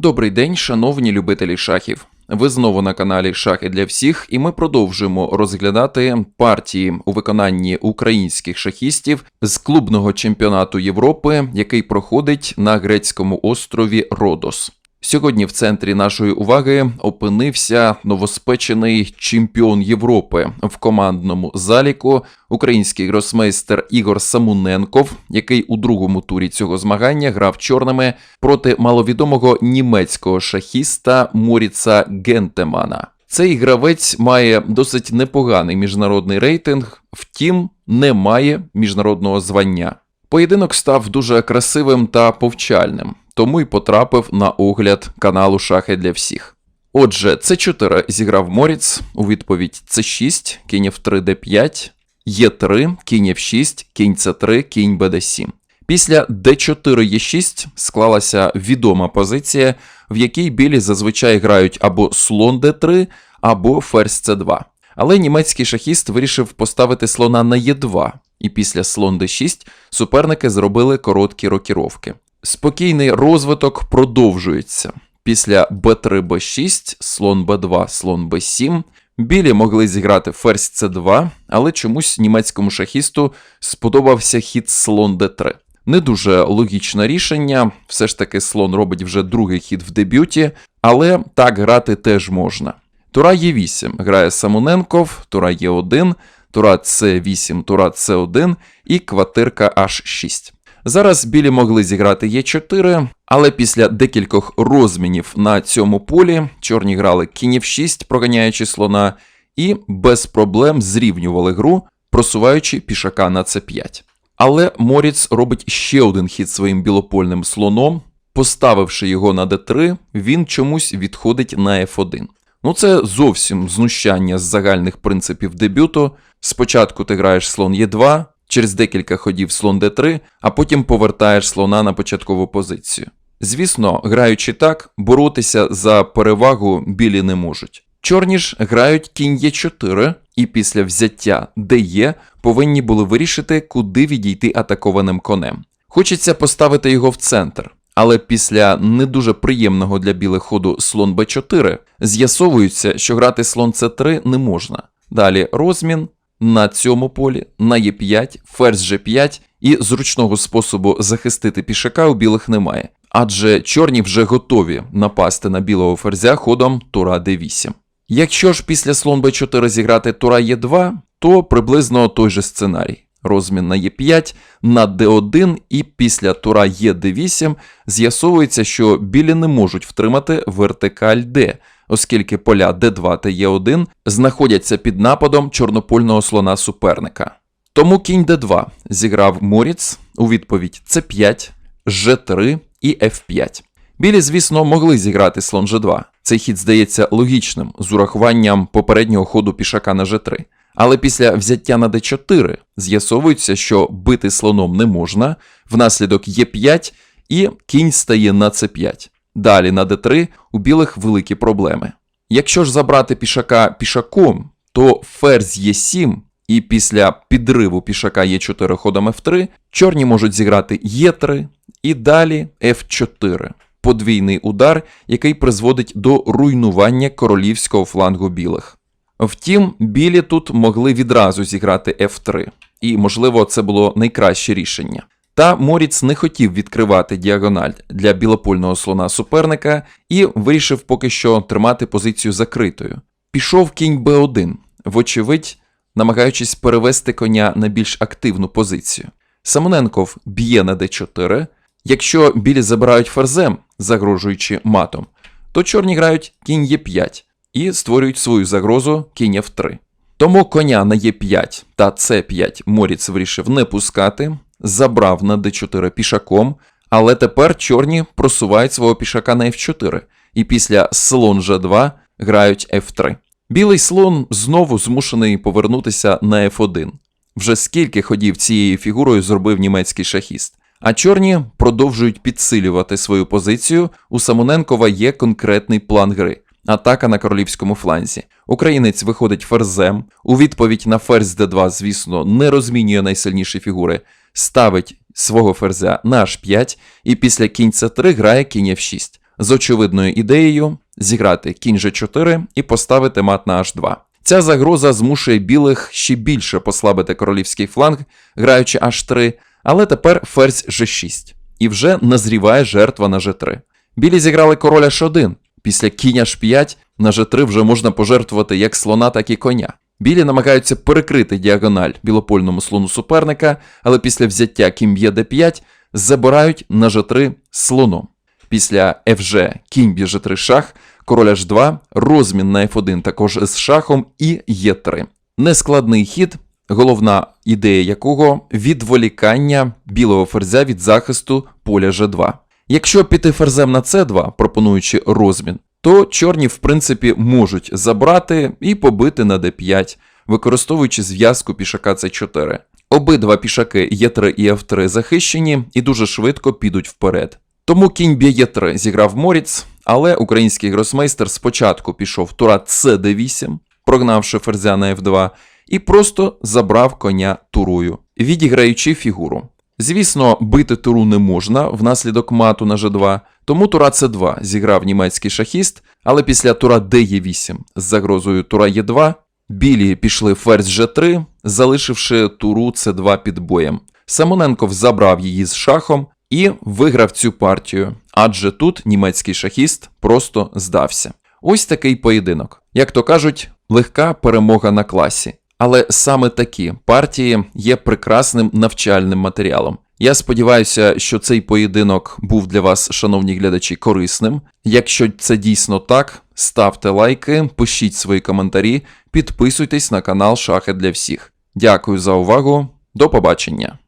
Добрий день, шановні любителі шахів. Ви знову на каналі Шахи для всіх, і ми продовжуємо розглядати партії у виконанні українських шахістів з клубного чемпіонату Європи, який проходить на грецькому острові Родос. Сьогодні в центрі нашої уваги опинився новоспечений чемпіон Європи в командному заліку, український гросмейстер Ігор Самуненков, який у другому турі цього змагання грав чорними проти маловідомого німецького шахіста Моріца Гентемана. Цей гравець має досить непоганий міжнародний рейтинг, втім, не має міжнародного звання. Поєдинок став дуже красивим та повчальним, тому й потрапив на огляд каналу Шахи для всіх. Отже, С4 зіграв Моріц, у відповідь С6, кінь F3 D5, Е3, кінь F6, кінь С3, кінь БД7. Після D4 Е6 склалася відома позиція, в якій білі зазвичай грають або слон D3, або ферзь С2. Але німецький шахіст вирішив поставити слона на Е2, і після слон d6 суперники зробили короткі рокіровки. Спокійний розвиток продовжується. Після b3 b6, слон b2, слон b7. Білі могли зіграти ферзь c2, але чомусь німецькому шахісту сподобався хід слон d3. Не дуже логічне рішення, все ж таки слон робить вже другий хід в дебюті, але так грати теж можна. Тура Е8 грає Самоненков, Тура Е1, Тура С8, Тура С1 і квартирка H6. Зараз білі могли зіграти Е4, але після декількох розмінів на цьому полі чорні грали кінь F6, проганяючи слона, і без проблем зрівнювали гру, просуваючи пішака на С5. Але Моріц робить ще один хід своїм білопольним слоном. Поставивши його на d3, він чомусь відходить на f1. Ну, це зовсім знущання з загальних принципів дебюту. Спочатку ти граєш слон Е2, через декілька ходів слон Д3, а потім повертаєш слона на початкову позицію. Звісно, граючи так, боротися за перевагу білі не можуть. Чорні ж грають кінь Е4, і після взяття ДЕ повинні були вирішити, куди відійти атакованим конем. Хочеться поставити його в центр. Але після не дуже приємного для білих ходу слон Б4 з'ясовується, що грати слон С3 не можна. Далі розмін на цьому полі, на Е5, ферзь G5 і зручного способу захистити пішака у білих немає. Адже чорні вже готові напасти на білого ферзя ходом Тура d8. Якщо ж після слон Б4 зіграти Тура Е2, то приблизно той же сценарій. Розмін на Е5, на Д1 і після тура Е8 з'ясовується, що білі не можуть втримати вертикаль Д, оскільки поля Д2 та Е1 знаходяться під нападом чорнопольного слона суперника. Тому кінь Д2 зіграв Моріц у відповідь С5, Ж3 і Ф5. Білі, звісно, могли зіграти слон Ж2. Цей хід здається логічним з урахуванням попереднього ходу пішака на Ж3. Але після взяття на d4 з'ясовується, що бити слоном не можна, внаслідок Е5 і кінь стає на С5. Далі на d3 у білих великі проблеми. Якщо ж забрати пішака пішаком, то ферзь Е7 і після підриву пішака Е4 ходом F3 чорні можуть зіграти Е3 і далі F4. Подвійний удар, який призводить до руйнування королівського флангу білих. Втім, білі тут могли відразу зіграти F3, і, можливо, це було найкраще рішення. Та Моріц не хотів відкривати діагональ для білопольного слона суперника і вирішив поки що тримати позицію закритою. Пішов кінь b1, вочевидь, намагаючись перевести коня на більш активну позицію. Самоненков б'є на d4. Якщо білі забирають ферзем, загрожуючи матом, то чорні грають кінь Е5 і створюють свою загрозу кінь F3. Тому коня на Е5 та С5 Моріц вирішив не пускати, забрав на d4 пішаком, але тепер чорні просувають свого пішака на F4, і після слон G2 грають F3. Білий слон знову змушений повернутися на F1. Вже скільки ходів цією фігурою зробив німецький шахіст. А чорні продовжують підсилювати свою позицію. У Самоненкова є конкретний план гри. Атака на королівському фланзі. Українець виходить ферзем. У відповідь на ферзь d2, звісно, не розмінює найсильніші фігури, ставить свого ферзя на h5 і після кінь c3 грає кінь f6. з очевидною ідеєю зіграти кінь G4 і поставити мат на H2. Ця загроза змушує білих ще більше послабити королівський фланг, граючи H3, але тепер ферзь G6. І вже назріває жертва на G3. Білі зіграли король H1. Після кінь H5 на G3 вже можна пожертвувати як слона, так і коня. Білі намагаються перекрити діагональ білопольному слону суперника, але після взяття кінь б'є d5 забирають на G3 слоном. Після FG кінь б'є G3 шах, король H2, розмін на F1 також з шахом і Е3. Нескладний хід, головна ідея якого відволікання білого ферзя від захисту поля G2. Якщо піти ферзем на c2, пропонуючи розмін, то чорні в принципі можуть забрати і побити на d5, використовуючи зв'язку пішака c4. Обидва пішаки Е3 і F3 захищені і дуже швидко підуть вперед. Тому кінь б'є Е3 зіграв Моріц, але український гросмейстер спочатку пішов тура С8, прогнавши ферзя на F2, і просто забрав коня турою, відіграючи фігуру. Звісно, бити туру не можна внаслідок мату на G2, тому тура С2 зіграв німецький шахіст, але після тура Д8 з загрозою тура Е2 білі пішли ферзь G3, залишивши туру С2 під боєм. Самоненков забрав її з шахом і виграв цю партію, адже тут німецький шахіст просто здався. Ось такий поєдинок. Як то кажуть, легка перемога на класі. Але саме такі партії є прекрасним навчальним матеріалом. Я сподіваюся, що цей поєдинок був для вас, шановні глядачі, корисним. Якщо це дійсно так, ставте лайки, пишіть свої коментарі, підписуйтесь на канал Шахи для всіх. Дякую за увагу, до побачення!